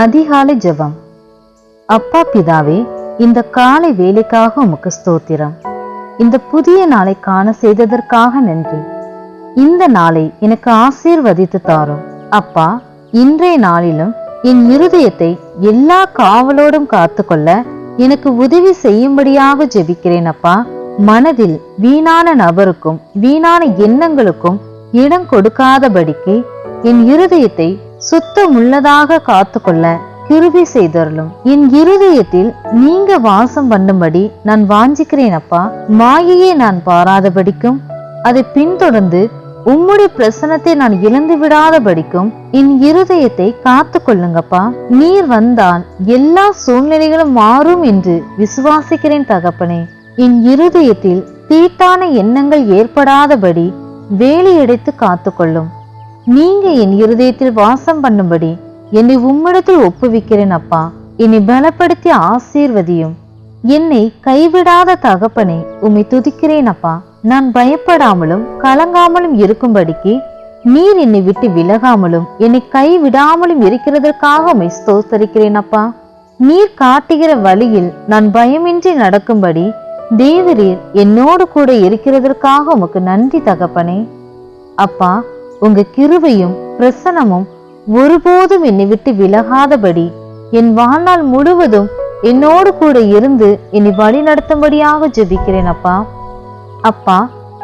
அதிகாலை ஜெபம். அப்பா பிதாவே இந்த காலை வேலைக்காக உமக்கு ஸ்தோத்திரம். இந்த புதிய நாளை காண செய்ததற்காக நன்றி. இந்த நாளை எனக்கு ஆசீர்வதித்து தாரும். அப்பா இன்றைய நாளிலும் என் இருதயத்தை எல்லா காவலோடும் காத்துக்கொள்ள எனக்கு உதவி செய்யும்படியாக ஜெபிக்கிறேன் அப்பா. மனதில் வீணான நபருக்கும் வீணான எண்ணங்களுக்கும் இடம் கொடுக்காதபடிக்கு என் இருதயத்தை சுத்தமுள்ளதாக காத்துக்கொள்ள கிருபி செய்தருளும். என் இருதயத்தில் நீங்க வாசம் பண்ணும்படி நான் வாஞ்சிக்கிறேன் அப்பா. மாயையை நான் பாராதபடிக்கும். அதை பின்தொடர்ந்து உம்முடைய பிரசனத்தை நான் இழந்து விடாதபடிக்கும் என் இருதயத்தை காத்து கொள்ளுங்கப்பா நீர் வந்தால் எல்லா சூழ்நிலைகளும் மாறும் என்று விசுவாசிக்கிறேன் தகப்பனே. என் இருதயத்தில் தீட்டான எண்ணங்கள் ஏற்படாதபடி வேலையடைத்து காத்துக்கொள்ளும். நீங்க என் இருதயத்தில் வாசம் பண்ணும்படி என்னை உம்மிடத்தில் ஒப்புவிக்கிறேன் அப்பா. என்னை பலப்படுத்தி ஆசீர்வதியும் என்னை கைவிடாத தகப்பனை உம்மை துதிக்கிறேன் அப்பா. நான் பயப்படாமலும் கலங்காமலும் இருக்கும்படிக்கு நீர் என்னை விட்டு விலகாமலும் என்னை கைவிடாமலும் இருக்கிறதற்காக உம்மை ஸ்தோத்தரிக்கிறேன் அப்பா. நீர் காட்டுகிற வழியில் நான் பயமின்றி நடக்கும்படி தேவரீர் என்னோடு கூட இருக்கிறதற்காக உமக்கு நன்றி தகப்பனே. அப்பா உங்க கிருவையும் பிரசனமும் ஒருபோதும் என்னை விட்டு விலகாதபடி என் வாழ்நாள் முழுவதும் என்னோடு கூட இருந்து என்னை வழி நடத்தும்படியாக ஜெபிக்கிறேன் அப்பா. அப்பா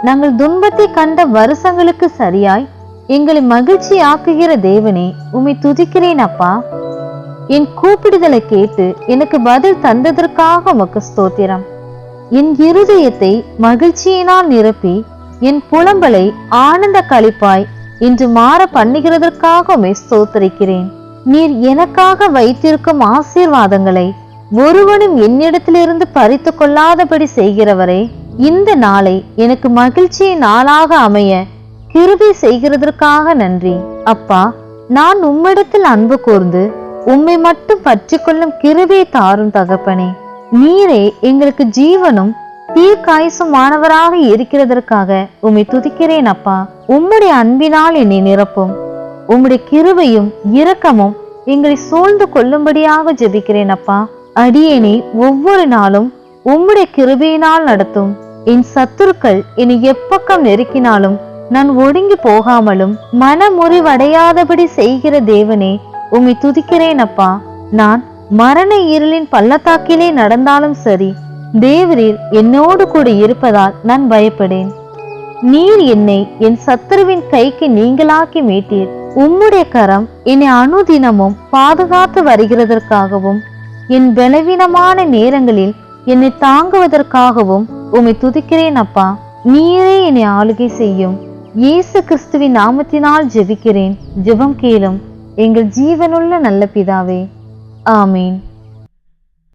நாங்கள் துன்பத்தை கண்ட வருஷங்களுக்கு சரியாய் எங்களை மகிழ்ச்சி ஆக்குகிற தேவனே உம்மை துதிக்கிறேன் அப்பா. என் கூப்பிடுதலை கேட்டு எனக்கு பதில் தந்ததற்காக உமக்கு ஸ்தோத்திரம். என் இருதயத்தை மகிழ்ச்சியினால் நிரப்பி என் புலம்பலை ஆனந்த களிப்பாய் இன்று மாற பண்ணுகிறதற்காக உம்மை ஸ்தோத்தரிக்கிறேன். நீர் எனக்காக வைத்திருக்கும் ஆசீர்வாதங்களை ஒருவனும் என்னிடத்திலிருந்து பறித்து கொள்ளாதபடி செய்கிறவரே இந்த நாளை எனக்கு மகிழ்ச்சியின் நாளாக அமைய கிருபி செய்கிறதற்காக நன்றி. அப்பா நான் உம்மிடத்தில் அன்பு கூர்ந்து உம்மை மட்டும் பற்றி கொள்ளும் கிருபை தாரும் தகப்பனே நீரே எங்களுக்கு ஜீவனும் தீர்க்காயுசுமானவராக இருக்கிறதற்காக உம்மை துதிக்கிறேன் அப்பா. உம்முடைய அன்பினால் என்னை நிரப்பும். உம்முடைய கிருபையும் இரக்கமும் எங்களை சூழ்ந்து கொள்ளும்படியாக ஜெபிக்கிறேன் அப்பா. அடியேனை ஒவ்வொரு நாளும் உம்முடைய கிருபையினால் நடத்தும். என் சத்துருக்கள் என்னை எப்பக்கம் நெருக்கினாலும் நான் ஒடுங்கி போகாமலும் மனமுறிவடையாதபடி செய்கிற தேவனே உம்மை துதிக்கிறேன் அப்பா. நான் மரண இருளின் பள்ளத்தாக்கிலே நடந்தாலும் சரி தேவரீர் என்னோடு கூட இருப்பதால் நான் பயப்படேன். நீர் என்னை என் சத்துருவின் கைக்கு நீங்களாக்கி மீட்டீர். உம்முடைய கரம் என்னை அனுதினமும் பாதுகாத்து வருகிறதற்காகவும் என் பலவீனமான நேரங்களில் என்னை தாங்குவதற்காகவும் உம்மை துதிக்கிறேன் அப்பா. நீரே என்னை ஆளுகை செய்யும். இயேசு கிறிஸ்துவின் நாமத்தினால் ஜெபிக்கிறேன். ஜெபம் கேளும் எங்கள் ஜீவனுள்ள நல்ல பிதாவே. ஆமீன்.